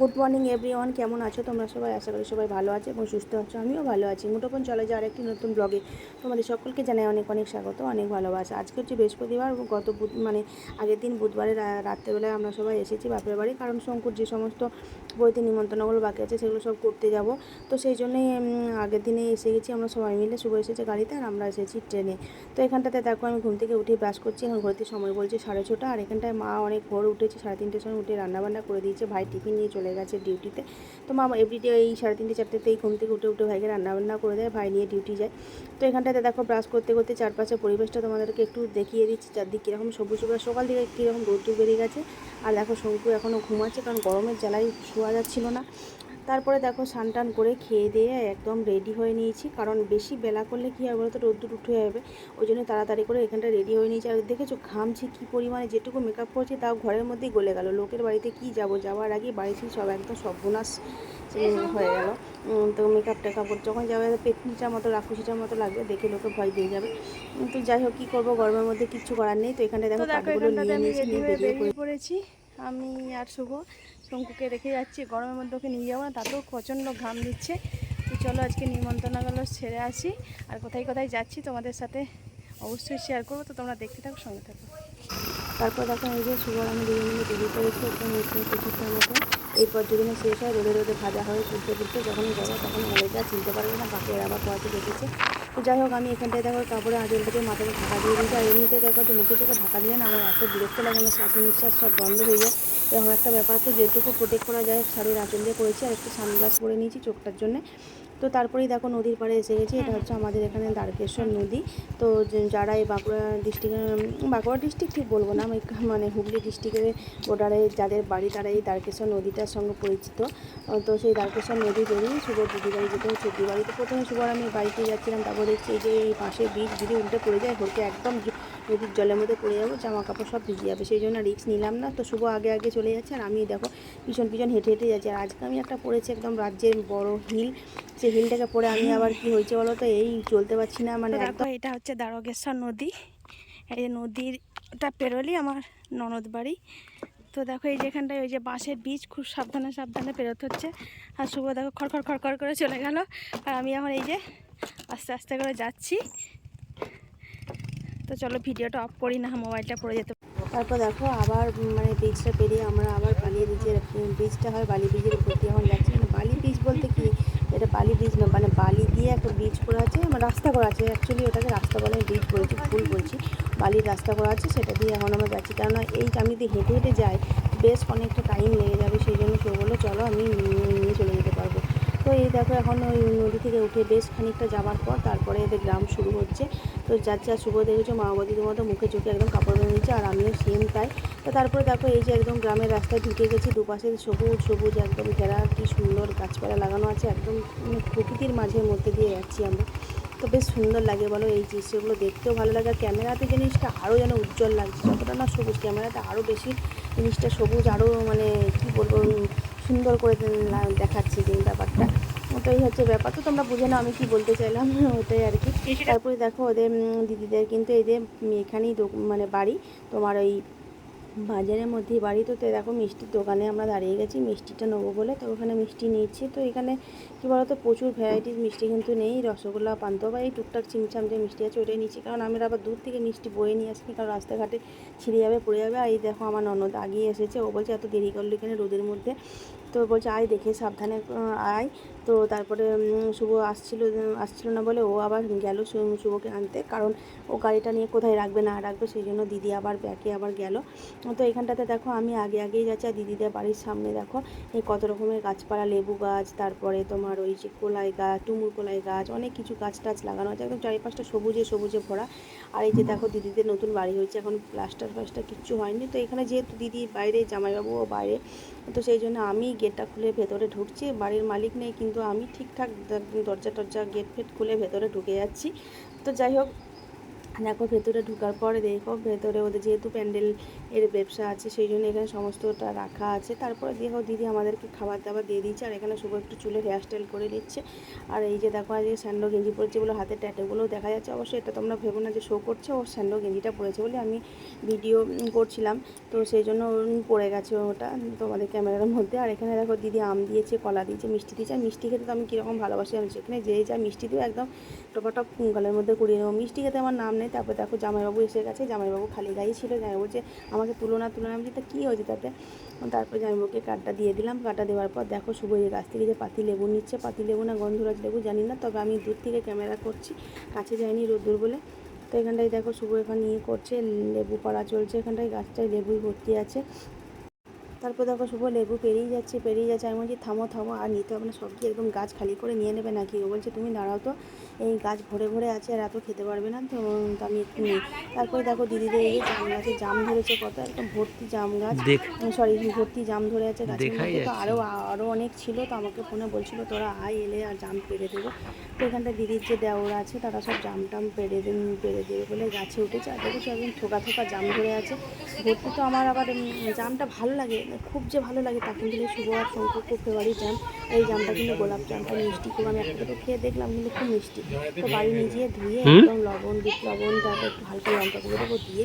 Good morning everyone কেমন আছো? তোমরা সবাই আশা করি সবাই ভালো আছে এবং সুস্থ আছো। আমিও ভালো আছি। মুঠোফোন চলে যাওয়ার একটি নতুন ব্লগে তোমাদের সকলকে জানাই অনেক অনেক স্বাগত, অনেক ভালোবাসা। আজকে হচ্ছে বৃহস্পতিবার গত বুধ মানে আগের দিন বুধবারে রাত্রেবেলায় আমরা সবাই এসেছি বাপের বাড়ি। কারণ শঙ্কুর যে সমস্ত বইতে নিমন্ত্রণগুলো বাকি আছে, সেগুলো সব করতে যাব। তো সেই জন্যই আগের দিনে এসে গেছি, আমরা সবাই মিলে। শুভ এসেছে গাড়িতে আর আমরা এসেছি ট্রেনে। তো এখানটাতে দেখো, আমি ঘুম থেকে উঠে ব্রাশ করছি, এখন ঘুরতে সময় বলছে সাড়ে ছটা। আর এখানটায় মা অনেক ভোর উঠেছে, সাড়ে তিনটের সময় উঠে রান্নাবান্না করে দিয়েছে। ভাই টিফিন নিয়ে চলে গেছে ডিউটিতে। তো মা এভরিডে এই সাড়ে তিনটে, চারটেতেই ঘুম থেকে উঠে উঠে ভাইকে রান্নাবান্না করে দেয়, ভাই নিয়ে ডিউটি যায়। তো এখানটাতে দেখো, ব্রাশ করতে করতে চারপাশের পরিবেশটা তোমাদেরকে একটু দেখিয়ে দিচ্ছি, চারদিক কীরকম সবুজ, সকাল থেকে কীরকম রোদ্দুর বেরিয়ে গেছে। আর দেখো শঙ্কু এখনও ঘুমাচ্ছে, কারণ গরমের জ্বালায় শোয়া যাচ্ছিল না। তারপরে দেখো স্নান টান করে খেয়ে দিয়ে একদম রেডি হয়ে নিয়েছি। কারণ বেশি বেলা করলে কী হবে বলতো রোদ্দুর উঠে যাবে। ওই জন্য তাড়াতাড়ি করে এখানটা রেডি হয়ে নিয়েছি। আর দেখেছ ঘামছি কী পরিমাণে যেটুকু মেকআপ করছি তাও ঘরের মধ্যেই গলে গেল। লোকের বাড়িতে কি যাব? যাওয়ার আগে বাড়িতে সব একদম সর্বনাশ হয়ে গেল। তো মেকআপ টেকআপ যখন যাবে পেটনিটার মতো রাক্ষসিটার মতো লাগবে দেখে লোকে ভয় দিয়ে যাবে। তো যাই হোক কী করব? গরমের মধ্যে কিচ্ছু করার নেই। তো এখানটা দেখো কাঠগুলো নিয়ে নিয়েছি নিয়ে বেরিয়ে পড়েছি। পড়েছি। আমি আর শুভ শঙ্কুকে রেখে যাচ্ছি, গরমের মধ্যে ওকে নিয়ে যাব না, তাতেও প্রচণ্ড ঘাম দিচ্ছে। তো চলো আজকে নিমন্ত্রণাগুলো ছেড়ে আসি। আর কোথায় কোথায় যাচ্ছি তোমাদের সাথে অবশ্যই শেয়ার করব, তো তোমরা দেখতে থাকো, সঙ্গে থাকো। তারপর দেখো এই যে সুগার আমি দুজন বেরিয়ে পড়েছি একদম মিষ্টি কিছুটার মতো এরপর যেদিনে শেষ হয়, রোদে রোদে ভাজা হয়ে তুলতে তুলতে যখন যাব তখন অনেকটা চিনতে পারবে না, বাকি আবার পড়াতে দেখেছে তো যাই হোক, আমি এখানটায় দেখো কাপড়ে থেকে মাথাকে ঢাকা দিয়ে দিয়েছি, আর এমনিতে দেখো তো মুখে চোখে ঢাকা দিলে না আমার এত বিরক্ত লাগে, আমার শ্বাস নিঃশ্বাস সব বন্ধ হয়ে যায়। এরকম একটা ব্যাপার, তো যেটুকু প্রোটেক্ট করা যায়, শাড়ির আঁচল দিয়ে করেছি, আর একটু সানগ্লাস পরে নিয়েছি চোখটার জন্য। তো তারপরেই দেখো নদীর পাড়ে এসে গেছি। এটা হচ্ছে আমাদের এখানে দ্বারকেশ্বর নদী। তো যারা এই বাঁকুড়া ডিস্ট্রিক্টের বাঁকুড়া ডিস্ট্রিক্ট ঠিক বলব না আমি মানে হুগলি ডিস্ট্রিক্টের বর্ডারে যাদের বাড়ি তারা এই দ্বারকেশ্বর নদীটার সঙ্গে পরিচিত। তো সেই দ্বারকেশ্বর নদী পেরিয়ে শুভ দিদি বাড়ি যেতে হচ্ছে। দিদি বাড়িতে প্রথমে শুভ আমি বাড়িতে যাচ্ছিলাম তারপর দেখছি এই যে এই পাশে বীজ যদি উল্টে পড়ে যায় ঘুরতে একদম নদীর জলের মধ্যে পড়ে যাব জামা কাপড় সব ভিজে যাবে সেই জন্য রিস্ক নিলাম না। তো শুভ আগে আগে চলে যাচ্ছে আর আমি দেখো পিছন পিছন হেঁটে হেঁটে যাচ্ছি। আর আজকে আমি একটা পড়েছি একদম রাজ্যের বড় হিল সেই হিলটাকে পরে আমি আবার কি হয়েছে বলো তো? এই চলতে পারছি না মানে তো দেখো এটা হচ্ছে দ্বারকেশ্বর নদী। এই নদীরটা পেরোলি আমার ননদ বাড়ি। তো দেখো এই যেখানটায় ওই যে বাঁশের বীজ খুব সাবধানে সাবধানে পেরোতে হচ্ছে। আর শুভ দেখো খড়খড় খড়খড় করে চলে গেল। আর আমি এখন এই যে আস্তে আস্তে করে যাচ্ছি। তো চলো ভিডিওটা অফ করি, না মোবাইলটা পড়ে যেতে তারপর দেখো আবার মানে ব্রিজটা পেরিয়ে আমরা আবার বালি ব্রিজের ব্রিজটা হয় বালি ব্রিজের উপর দিয়ে এখন যাচ্ছি। মানে বালি ব্রিজ বলতে কি? এটা বালি ব্রিজ না মানে বালি দিয়ে একটা ব্রিজ করা আছে মানে রাস্তা করা আছে। অ্যাকচুয়ালি ওটাকে রাস্তা বলে ব্রিজ বলেছি, ভুল বলছি। বালির রাস্তা করা আছে, সেটা দিয়ে এখন আমরা যাচ্ছি। কেননা এই আমি যদি হেঁটে হেঁটে যাই, বেশ অনেকটা টাইম লেগে যাবে, সেই জন্য কেউ বলল, চলো আমি নিয়ে চলে যেতে পারব। তো এই দেখো এখন ওই নদী থেকে উঠে বেশ খানিকটা যাওয়ার পর তারপরে এদের গ্রাম শুরু হচ্ছে। তো যার যা শুভ দেখেছ মাওবাদীর মতো মুখে চোখে একদম কাপড় বেঁধে নিচ্ছে আর আমিও সেম তাই। তো তারপরে দেখো এই যে একদম গ্রামের রাস্তায় ঢুকে গেছি, দুপাশে সবুজ সবুজ, একদম ঘেরা, কি সুন্দর গাছপালা লাগানো আছে, একদম মানে প্রকৃতির মাঝের মধ্যে দিয়ে যাচ্ছি আমরা। তো বেশ সুন্দর লাগে বলো এই দৃশ্যগুলো দেখতেও ভালো লাগে। আর ক্যামেরাতে জিনিসটা আরও যেন উজ্জ্বল লাগছে, যতটা না সবুজ, ক্যামেরাতে আরও বেশি জিনিসটা সবুজ, আরও মানে কী বলব সুন্দর করে দেখাচ্ছে যে ব্যাপারটা। ওটাই হচ্ছে ব্যাপার। তো তোমরা বুঝে আমি কি বলতে চাইলাম ওটাই আর কি। তারপরে দেখো ওদের দিদিদের কিন্তু এদের এখানেই মানে বাড়ি তোমার ওই বাজারের মধ্যেই বাড়ি। তো তো দেখো মিষ্টির দোকানে আমরা দাঁড়িয়ে গেছি মিষ্টিটা নেব বলে। তো ওখানে মিষ্টি নিচ্ছি তো এখানে কী বলতো প্রচুর ভ্যারাইটিস মিষ্টি কিন্তু নেই। রসগোল্লা পান্তুয়া বা এই টুকটাক চিমচাম যে মিষ্টি আছে ওটাই নিচ্ছি কারণ আমরা আবার দূর থেকে মিষ্টি বয়ে নিয়ে আসি কারণ রাস্তাঘাটে ছিঁড়ে যাবে পড়ে যাবে। আর এই দেখো আমার ননদ আগিয়ে এসেছে। ও বলছে এত দেরি করল এখানে রোদের মধ্যে? তো বলছে আয় দেখে সাবধানে আয়। তো তারপরে শুভ আসছিল আসছিল না বলে ও আবার গেল শুভকে আনতে। কারণ ও গাড়িটা নিয়ে কোথায় রাখবে, না রাখবে, সেই জন্য দিদি আবার ব্যাকে আবার গেল। তো এখানটাতে দেখো, আমি আগে আগেই যাচ্ছি। আর দিদিদের বাড়ির সামনে দেখো, এই কত রকমের গাছপালা, লেবু গাছ, তারপরে তোমার ওই যে কোলাই গাছ, টুমুর কোলাই গাছ, অনেক কিছু গাছ টাছ লাগানো আছে। একদম চারিপাশটা সবুজে সবুজে ভরা। আর এই যে দেখো, দিদিদের নতুন বাড়ি হয়েছে। এখন প্লাস্টার ফ্লাস্টার কিচ্ছু হয়নি। তো এখানে যেহেতু দিদি বাইরে, জামাইবাবুও বাইরে, তো সেই জন্য আমি গেটটা খুলে ভেতরে ঢুকছি। বাড়ির মালিক নেই, কিন্তু আমি ঠিকঠাক দরজা টরজা, গেট ফেট খুলে ভেতরে ঢুকে যাচ্ছি। তো যাই হোক, দেখো ভেতরে ঢুকার পরে দেখো ভেতরে ওদের যেহেতু প্যান্ডেল এর ব্যবসা আছে, সেই জন্য এখানে সমস্তটা রাখা আছে। তারপরে দেখো দিদি আমাদেরকে খাবার দাবার দিয়ে দিচ্ছে আর এখানে শুভ একটু চুলে হেয়ার স্টাইল করে নিচ্ছে। আর এই যে দেখো আজকে স্যান্ডো গেঞ্জি পরেছে বলে হাতে ট্যাটুগুলোও দেখা যাচ্ছে। অবশ্যই এটা তোমরা ভেবো না যে শো করছে ও স্যান্ডো গেঞ্জিটা পরেছে বলে আমি ভিডিও করছিলাম। তো সেই জন্য পড়ে গেছে ওটা তোমাদের ক্যামেরার মধ্যে। আর এখানে দেখো দিদি আম দিয়েছে, কলা দিয়েছে, মিষ্টি দিয়েছে। আর মিষ্টি খেতে তো আমি কীরকম ভালোবাসি আমি সেখানে যে যা মিষ্টি দিও একদম টপাটপ গালের মধ্যে কুড়িয়ে নেব। মিষ্টি খেতে আমার নাম নেই। তারপর দেখো জামাইবাবু এসে গেছে। জামাইবাবু খালি গায়ে ছিল। জামাইবাবু যে আমাকে তুলো তুলনা তুলো না আমি তা কী হয়েছে তাতে? তারপর জামাইবাবুকে কাঠটা দিয়ে দিলাম। কাঠটা দেওয়ার পর দেখো শুভ গাছ থেকে যে পাতি লেবু নিচ্ছে, পাতি লেবু না গন্ধরাজ লেবু জানি না, তবে আমি দূর থেকে ক্যামেরা করছি, কাছে যাইনি রোদ্দুর বলে। তো এখানটায় দেখো শুভ এখানে নিয়ে করছে, লেবু পাড়া চলছে, এখানটায় গাছটায় লেবুই ভর্তি আছে। তারপর দেখো শুভ লেবু পেরিয়ে যাচ্ছে পেরিয়ে যাচ্ছে। আমি বলছি থামো থামো আর নিতে হবে না সব কি একদম গাছ খালি করে নিয়ে নেবে নাকি? ও বলছে তুমি দাঁড়াও তো এই গাছ ভরে ভরে আছে আর এত খেতে পারবে না তো আমি একটু নিই। তারপরে দেখো দিদিদের এই জাম গাছে জাম ধরেছে কত একদম ভর্তি জাম গাছ। সরি ভর্তি জাম ধরে আছে গাছের মধ্যে। তো আরও আরও অনেক ছিল তো আমাকে ফোনে বলছিল তোরা আয় এলে আর জাম পেরে দেবো। তো এখানটা দিদির যে দেওরা আছে তারা সব জাম টাম পেরে দিন পেড়ে দেবে বলে গাছে উঠেছে। আর দেখো সব একদম থোকা থোকা জাম ধরে আছে। ভর্তি তো আমার আবার জামটা ভালো লাগে। খুব যে ভালো লাগে তা কিন্তু শুভ আর শঙ্কর খুব ফেভারিট জ্যাম এই জামটা কিন্তু গোলাপ জামটা মিষ্টি খুব। আমি একটা তো খেয়ে দেখলাম কিন্তু খুব মিষ্টি। তো বাড়ি নিজে ধুয়ে একদম লবণ বিট লবণ তারপর একটু হালকা লঙ্কা গুঁড়ো দেবো দিয়ে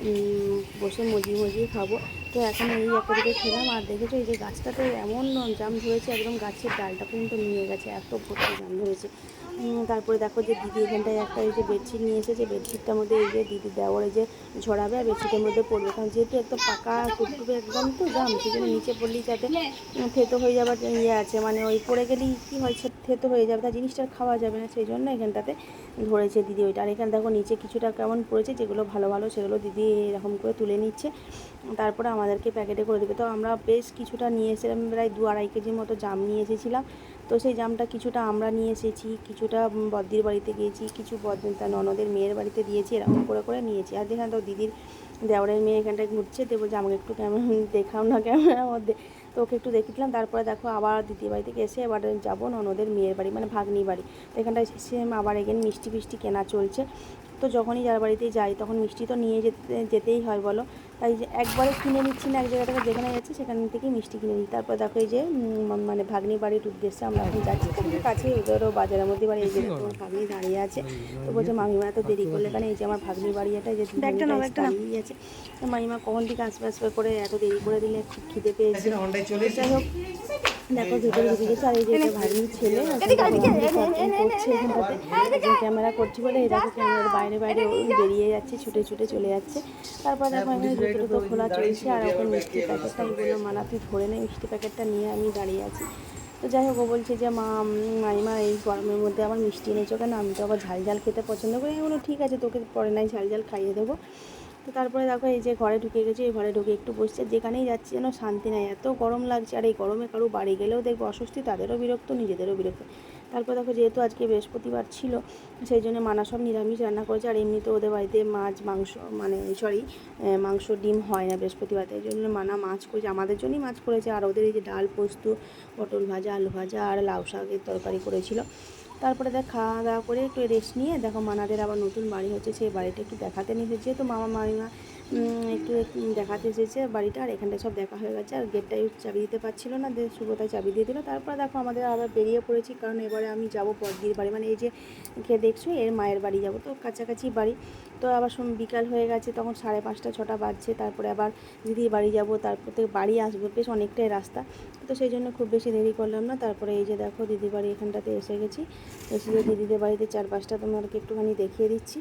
উম, বসে মজিয়ে মজিয়ে খাব। তো এখন এই একটা দিকে খেলাম। আর দেখেছ, এই যে গাছটাতে এমন জাম ধরেছে, একদম গাছের ডালটা পর্যন্ত নিয়ে গেছে, এত ভর্তি জাম ধরেছে। তারপরে দেখো যে দিদি এখানটায় একটা এই যে বেডশিট নিয়ে এসেছে বেডশিটটার মধ্যে এই যে দিদি দেওয়ার যে ঝরাবে, আর বেডশিটের মধ্যে পড়বে। কারণ যেহেতু একদম পাকা টুকটুকে একদম তো জাম সেই জন্য নিচে পড়লেই যাতে থেতো হয়ে যাবার ইয়ে আছে। মানে ওই পড়ে গেলেই কী হয় থেতো হয়ে যাবে, তা জিনিসটা খাওয়া যাবে না। সেই জন্য এখানটাতে ধরেছে দিদি ওইটা। আর এখানে দেখো নিচে কিছুটা কেমন পড়েছে, যেগুলো ভালো ভালো, সেগুলো দিদি এরকম করে তুলে নিচ্ছে। তারপরে আমাদেরকে প্যাকেটে করে দেবে। তো আমরা বেশ কিছুটা নিয়ে এসেছিলাম, প্রায় দু আড়াই কেজির মতো জাম নিয়ে এসেছিলাম। তো সেই জামটা কিছুটা আমরা নিয়ে এসেছি, কিছুটা বদ্দির বাড়িতে গিয়েছি, কিছু বদ্দির তার ননদের মেয়ের বাড়িতে দিয়েছি, এরকম করে করে নিয়েছি আর যেখানে তো দিদির দেওরের মেয়ে এখানটায় ঘুরছে, তো বলছে, আমাকে একটু ক্যামেরা, দেখাও না ক্যামেরার মধ্যে। তো ওকে একটু দেখিলাম তারপরে দেখো আবার দিদির বাড়ি থেকে এসে এবার যাব ননদের মেয়ের বাড়ি মানে ভাগ্নি বাড়ি। তো এখানটায় সেম আবার এগেন মিষ্টি, ফিষ্টি কেনা চলছে। তো যখনই যার বাড়িতে যাই, তখন মিষ্টি তো নিয়ে যেতে, যেতেই হয়, বলো। তাই যে একবারে কিনে নিচ্ছি না এক জায়গা থেকে যেখানে যাচ্ছি সেখান থেকেই মিষ্টি কিনে নিই। তারপর দেখো এই যে মানে ভাগ্নি বাড়ির উদ্দেশ্যে আমরা এখন যাচ্ছি খুবই কাছে ওদেরও বাজারের মধ্যে বাড়ি এই যে তোমার ভাগ্নি দাঁড়িয়ে আছে। তো বলছে মামিমা এত দেরি করলে কেন? এই যে আমার ভাগ্নি বাড়ি এটা যে একটা নাম একটা ব্যাগটা দাঁড়িয়ে আছে। তো মামিমা কখন থেকে আসবে আসবে করে এত দেরি করে দিলে খুব খিদে পেয়েছে। যাই হোক দেখো ভিতরে ঢুকে গেছে আর এই যে এটা ভাগ্নির ছেলে করছে ক্যামেরা করছি বলে এই ক্যামেরার বাইরে বাইরে বেরিয়ে যাচ্ছে ছুটে ছুটে চলে যাচ্ছে। তারপর দেখো এখানে জুতো টুতো খোলা চলছে আর ওকে মিষ্টি প্যাকেটটা আমি বললাম মানা তুই ধরে নে মিষ্টি প্যাকেটটা নিয়ে আমি দাঁড়িয়ে আছি। তো যাই হোক ও বলছে যে মা মাইমা এই গরমের মধ্যে আবার মিষ্টি এনেছো কেন? আমি তো আবার ঝাল ঝাল খেতে পছন্দ করি। আমি বললাম ঠিক আছে তোকে পরে নাই ঝাল ঝাল খাইয়ে দেবো। তো তারপরে দেখো এই যে ঘরে ঢুকে গেছে, এই ঘরে ঢুকে একটু বসছে। যেখানেই যাচ্ছি যেন শান্তি নাই, এত গরম লাগছে। আর এই গরমে কারও বাড়ি গেলেও দেখব অস্বস্তি, তাদেরও বিরক্ত, নিজেদেরও বিরক্ত। তারপর দেখো যেহেতু আজকে বৃহস্পতিবার ছিল, সেই জন্য মানা সব নিরামিষ রান্না করেছে। আর এমনিতে ওদের বাড়িতে মাছ, মাংস মানে সরি মাংস, ডিম হয় না বৃহস্পতিবার। এই জন্য মানা মাছ করেছে। আমাদের জন্যই মাছ করেছে। আর ওদের এই যে ডাল পোস্ত, পটল ভাজা, আলু ভাজা, আর লাউ শাকের তরকারি করেছিল। তারপরে দেখ, খাওয়া দাওয়া করে একটু রেস্ট নিয়ে, দেখো মানাদের আবার নতুন বাড়ি হচ্ছে, সেই বাড়িটা একটু দেখাতে নিয়ে যেহেতু মামা, মামিমা একটু দেখাতে এসেছে বাড়িটা, আর এখানটায় সব দেখা হয়ে গেছে, আর গেটটাই চাবি দিতে পারছিল না শুভতায় চাবি দিয়ে দিল। তারপর দেখো আমাদের আবার বেরিয়ে পড়েছি, কারণ এবারে আমি যাব পদ্দির বাড়ি। মানে এই যে কে দেখছ, এর মায়ের বাড়ি যাব, তো কাছাকাছি বাড়ি। তো আবার বিকাল হয়ে গেছে, তখন সাড়ে পাঁচটা, ছটা বাজছে, তারপরে আবার দিদির বাড়ি যাব, তারপর থেকে বাড়ি আসব, বেশ অনেকটাই রাস্তা। তো সেই জন্য খুব বেশি দেরি করলাম না, তারপরে এই যে দেখো দিদির বাড়ি এখানটাতে এসে গেছি। এসে দিদিদের বাড়িতে চার পাঁচটা তোমাদেরকে একটুখানি দেখিয়ে দিচ্ছি।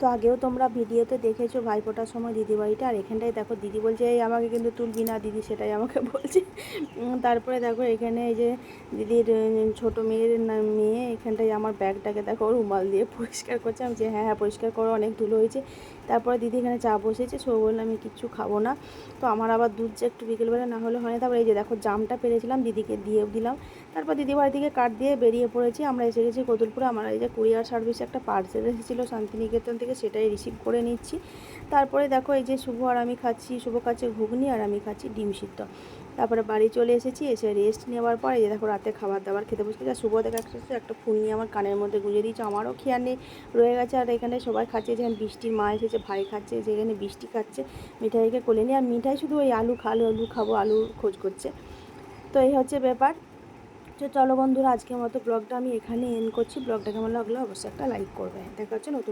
তো আগেও তোমরা ভিডিওতে দেখেছ ভাইফোঁটার সময় দিদিবাড়িটা, আর এখানটায় দেখো দিদি বলছে, এই আমাকে কিন্তু তুলবি না দিদি, সেটাই আমাকে বলছে। তারপরে দেখো এখানে এই যে দিদির ছোটো মেয়ের মেয়ে, এখানটায় আমার ব্যাগটাকে দেখো রুমাল দিয়ে পরিষ্কার করছে। আমি যে হ্যাঁ হ্যাঁ পরিষ্কার করো, অনেক ধুলো হয়েছে। তারপরে দিদি এখানে চা বসেছে সো বলল, আমি কিচ্ছু খাব না। তো আমার আবার দুধ যে একটু বিকেলবেলা না হলে হয় না। তারপরে এই যে দেখো, জামটা পেরেছিলাম, দিদিকে দিয়ে দিলাম। তারপর দিদি বাড়ি থেকে কাঠ দিয়ে বেরিয়ে পড়েছি। আমরা এসে গেছি কতুলপুরে। আমার এই যে কুরিয়ার সার্ভিসে একটা পার্সেল এসেছিল শান্তিনিকেতন থেকে, সেটাই রিসিভ করে নিচ্ছি। তারপরে দেখো, এই যে শুভ আর আমি খাচ্ছি, শুভ খাচ্ছে ঘুগনি আর আমি খাচ্ছি ডিম সিদ্ধ। তারপরে বাড়ি চলে এসেছি, এসে রেস্ট নেওয়ার পরে যে দেখো রাতে খাবার দাবার খেতে বসে গেছে শুভ দেখা একটা একটা ফুল নিয়ে আমার কানের মধ্যে গুঁজে দিয়েছে, আমারও খেয়াল নেই, রয়ে গেছে। আর এখানে সবাই খাচ্ছে, যেখানে বৃষ্টির মা এসেছে, ভাই খাচ্ছে যেখানে বৃষ্টি খাচ্ছে, মিঠাইকে কোলে নিয়ে। আর মিঠাই শুধু ওই আলু খালো আলু খাব আলু খোঁজ করছে। তো এই হচ্ছে ব্যাপার। তো চলো বন্ধুরা, আজকের মতো ব্লগটা আমি এখানে এন করছি। ব্লগটা কেমন লাগল অবশ্যই একটা লাইক করবে। দেখা হচ্ছে নতুন